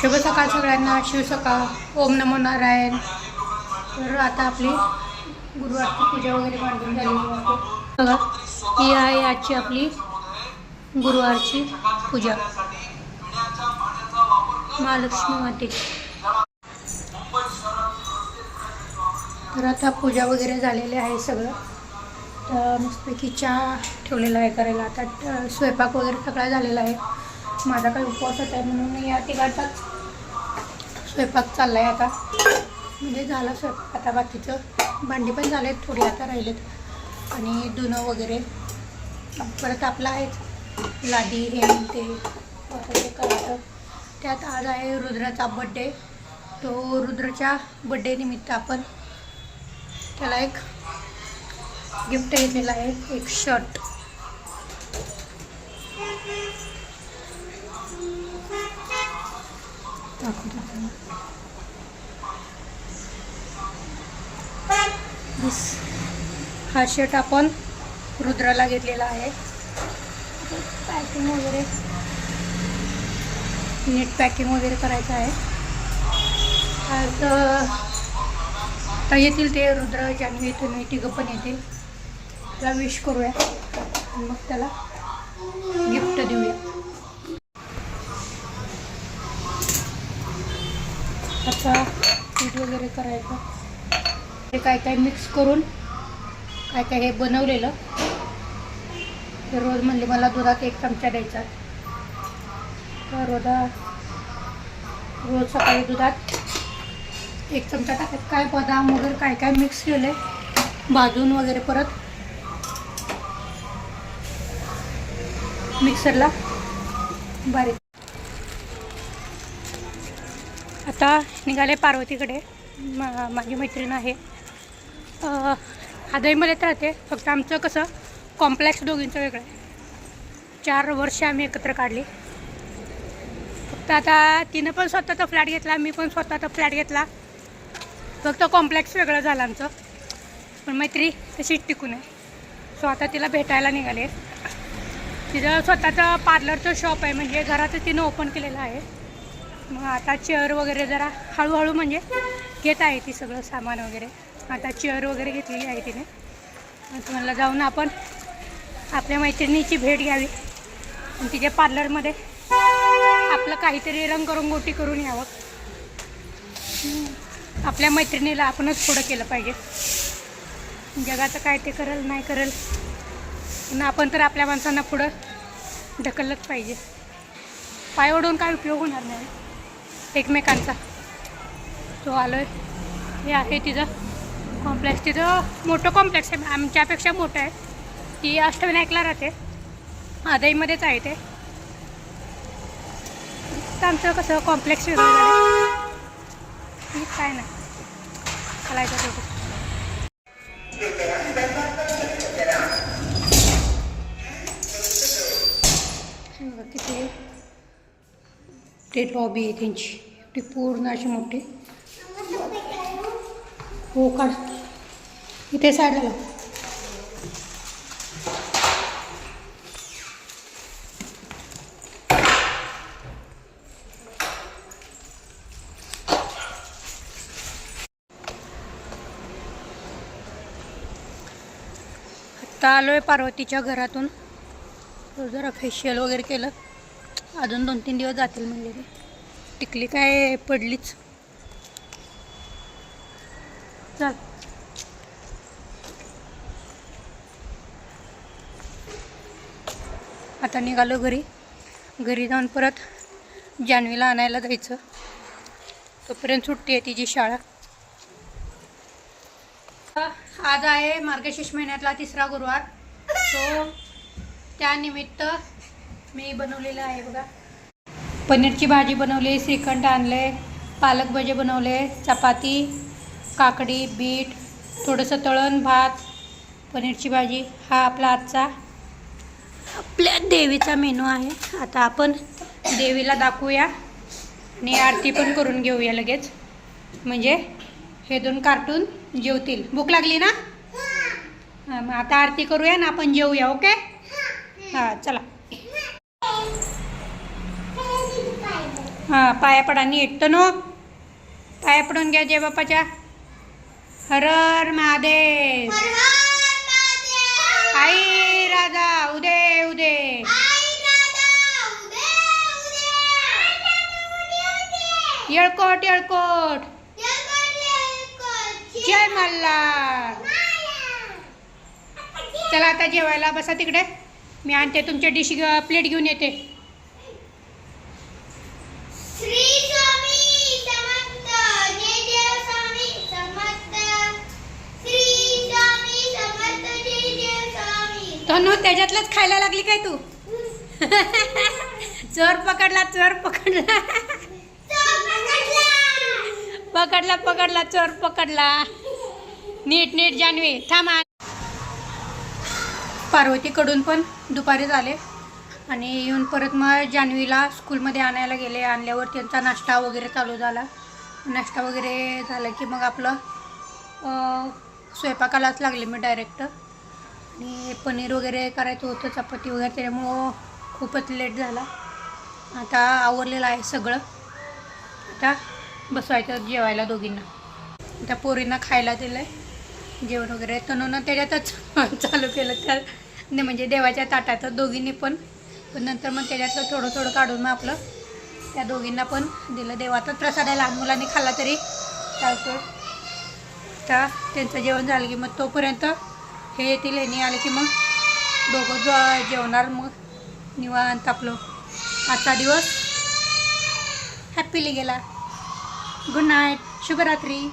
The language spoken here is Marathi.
शुभ सकाळ सगळ्यांना शिवसकाळ ओम नमो नारायण. तर आता आपली गुरुवारची पूजा वगैरे मांडून झालेली आहे बघा. ही आहे आजची आपली गुरुवारची पूजा. महालक्ष्मी मातेची. तर आता पूजा वगैरे झालेली आहे सगळं. तर मस्तपैकी चहा ठेवलेला आहे करायला. आता स्वयंपाक वगैरे सगळा झालेला आहे. माझा काही उपवासच आहे म्हणून मी या तिघांचाच स्वयंपाक चालला आहे आता. म्हणजे झाला स्वयंपाक आता बाकीचं. भांडी पण झालेत थोडी आता राहिलेत. आणि धुणं वगैरे. परत आपलं आहेच लादी हे ते. असं करायचं. त्यात आज आहे रुद्राचा बड्डे तो रुद्राच्या बड्डे निमित्त आपण त्याला एक गिफ्ट घेतलेला आहे. एक शर्ट हा शर्ट आपण रुद्राला घेतलेला आहे. पॅकिंग वगैरे. नीट पॅकिंग वगैरे करायचं आहे. तर आता येतील ते रुद्र जान्हवी तुम्ही तिघं पण येतील. त्याला विश करूया. मग त्याला गिफ्ट देऊया. असा पीठ वगैरे करायचं. हे काय काय मिक्स करून काय काय हे बनवलेलं ते रोज म्हणले मला दुधात एक चमचा द्यायचा. तर रोजा रोज सकाळी दुधात एक चमचा टाकत काय बदाम वगैरे काय काय मिक्स केले भाजून वगैरे परत मिक्सरला बारीक आता निघाले पार्वतीकडे. मा माझी मैत्रीण आहे. अं, आदईमध्येच राहते फक्त आमचं कसं कॉम्प्लेक्स दोघींचं वेगळं आहे. चार वर्ष आम्ही एकत्र काढली. फक्त आता तिनं पण स्वतःचा फ्लॅट घेतला मी पण स्वतःचा फ्लॅट घेतला. फक्त कॉम्प्लेक्स वेगळं झालं आमचं. पण मैत्री तशीच टिकून आहे. सो आता तिला भेटायला निघाले. तिचं स्वतःचं पार्लरचं शॉप आहे म्हणजे घरातच तिनं ओपन केलेलं आहे. मग आता चेअर वगैरे जरा हळूहळू म्हणजे घेत आहे ती सगळं सामान वगैरे. आता चेअर वगैरे घेतलेली आहे तिने. मग तुम्हाला जाऊन आपण आपल्या मैत्रिणीची भेट घ्यावी. आणि तिच्या पार्लरमध्ये आपलं काहीतरी रंगरंगोटी करून यावं. आपल्या मैत्रिणीला आपणच पुढं केलं पाहिजे. जगाचं काय ते करेल नाही करेल. पण आपण तर आपल्या माणसांना पुढं ढकललंच पाहिजे. पाय ओढून काय उपयोग होणार नाही. एकमेकांचा. तो आलो आहे हे आहे तिचं कॉम्प्लेक्स तिचं मोठं कॉम्प्लेक्स आहे. आमच्यापेक्षा मोठं आहे. ती अष्टविनायकला राहते. आदईमध्येच आहे ते. आमचं कसं कॉम्प्लेक्स वेगळं झालं काय नाही. चालायचं ते लॉबी आहे त्यांची ती पूर्ण अशी मोठी. हो काढ. इथे साईडला लाव. आत्ता आलो आहे पार्वतीच्या घरातून. जरा फेशियल वगैरे केलं. अजून दोन तीन दिवस जातील म्हणजे टिकली काय पडलीच. चल. आता निघालो घरी. घरी जाऊन परत जान्हवीला आणायला जायचं. तोपर्यंत सुट्टी आहे तिची शाळा. आज आहे मार्गशीर्ष महिन्यातला तिसरा गुरुवार. सो त्यानिमित्त मी बनवलेलं आहे बघा. पनीरची भाजी बनवली श्रीखंड आणले पालक भजे बनवले चपाती काकडी बीट थोडंसं तळण भात पनीरची भाजी. हा आपला आजचा आपल्या देवीचा मेनू आहे. आता आपण देवीला दाखवूया आणि आरती पण करून घेऊया लगेच. म्हणजे हे दोन कार्टून जेवतील. भूक लागली ना? हां मग आता आरती करूया ना आपण जेवूया ओके? हां चला. हां पाया पडा नीट. तनो पाया पडून घ्या जय बापाच्या. हरर महादेव. आई राधा उदे उदे. येळकोट येळकोट. जय मल्हार. चला आता जेवायला बसा तिकडे. मी आणते तुमच्या डिश प्लेट घेऊन येते. तनु त्याच्यातलंच खायला लागली काय तू? चोर पकडला चोर पकडला. पकडला पकडला चोर पकडला. नीट नीट जान्हवी थांबा पार्वतीकडून पण दुपारी झाले आणि येऊन परत मग जान्हवीला स्कूलमध्ये आणायला गेले. आणल्यावर त्यांचा नाश्ता वगैरे चालू झाला. नाश्ता वगैरे झाला की मग आपलं स्वयंपाकालाच लागले मी डायरेक्ट आणि पनीर वगैरे करायचं होतं चपाती वगैरे त्याच्यामुळं खूपच लेट झाला. आता आवरलेलं आहे सगळं. आता बसवायचं जेवायला दोघींना. आता पोरींना खायला दिलं आहे जेवण वगैरे तनुनं त्याच्यातच चालू केलं त्या नाही म्हणजे देवाच्या ताटाचं दोघींनी पण. पण नंतर मग त्याच्यातलं थोडं थोडं काढून मग आपलं त्या दोघींना पण दिलं. देवाचाच प्रसाद आहे लहान मुलांनी खाल्ला तरी चालतो तर त्यांचं जेवण झालं की मग तोपर्यंत हे येतील ह्यानी आले की मग दोघं जो जेवणार मग निवांत आपलं आजचा दिवस. हॅपीली गेला. गुड नाईट शुभरात्री.